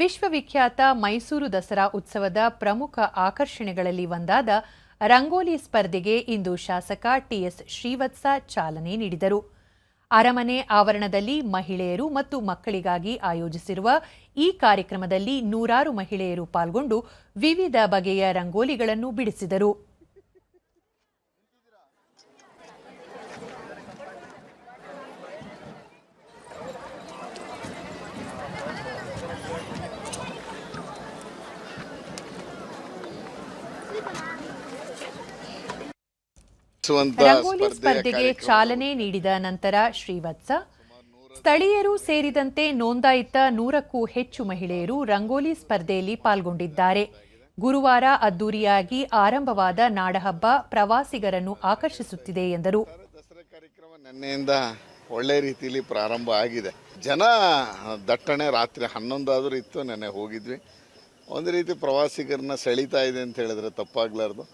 ವಿಶ್ವವಿಖ್ಯಾತ ಮೈಸೂರು ದಸರಾ ಉತ್ಸವದ ಪ್ರಮುಖ ಆಕರ್ಷಣೆಗಳಲ್ಲಿ ಒಂದಾದ ರಂಗೋಲಿ ಸ್ಪರ್ಧೆಗೆ ಇಂದು ಶಾಸಕ ಟಿಎಸ್ ಶ್ರೀವತ್ಸ ಚಾಲನೆ ನೀಡಿದರು. ಅರಮನೆ ಆವರಣದಲ್ಲಿ ಮಹಿಳೆಯರು ಮತ್ತು ಮಕ್ಕಳಿಗಾಗಿ ಆಯೋಜಿಸಿರುವ ಈ ಕಾರ್ಯಕ್ರಮದಲ್ಲಿ ನೂರಾರು ಮಹಿಳೆಯರು ಪಾಲ್ಗೊಂಡು ವಿವಿಧ ಬಗೆಯ ರಂಗೋಲಿಗಳನ್ನು ಬಿಡಿಸಿದರು. ರಂಗೋಲಿ ಸ್ಪರ್ಧೆಗೆ ಚಾಲನೆ ನೀಡಿದ ನಂತರ ಶ್ರೀವತ್ಸ ಸ್ಥಳೀಯರು ಸೇರಿದಂತೆ ನೋಂದಾಯಿತ ನೂರಕ್ಕೂ ಹೆಚ್ಚು ಮಹಿಳೆಯರು ರಂಗೋಲಿ ಸ್ಪರ್ಧೆಯಲ್ಲಿ ಪಾಲ್ಗೊಂಡಿದ್ದಾರೆ. ಗುರುವಾರ ಅದ್ದೂರಿಯಾಗಿ ಆರಂಭವಾದ ನಾಡಹಬ್ಬ ಪ್ರವಾಸಿಗರನ್ನು ಆಕರ್ಷಿಸುತ್ತಿದೆ ಎಂದರು. ನಿನ್ನೆಯಿಂದ ಒಳ್ಳೆ ರೀತಿಯಲ್ಲಿ ಪ್ರಾರಂಭ ಆಗಿದೆ. ಜನ ದಟ್ಟಣೆ ರಾತ್ರಿ ಹನ್ನೊಂದಾದರೂ ಇತ್ತು ನೆನ್ನೆ ಹೋಗಿದ್ವಿ. ಒಂದು ರೀತಿ ಪ್ರವಾಸಿಗರನ್ನ ಸೆಳೀತಾ ಇದೆ ಅಂತ ಹೇಳಿದ್ರೆ ತಪ್ಪಾಗ್ಲಾರ್ದು.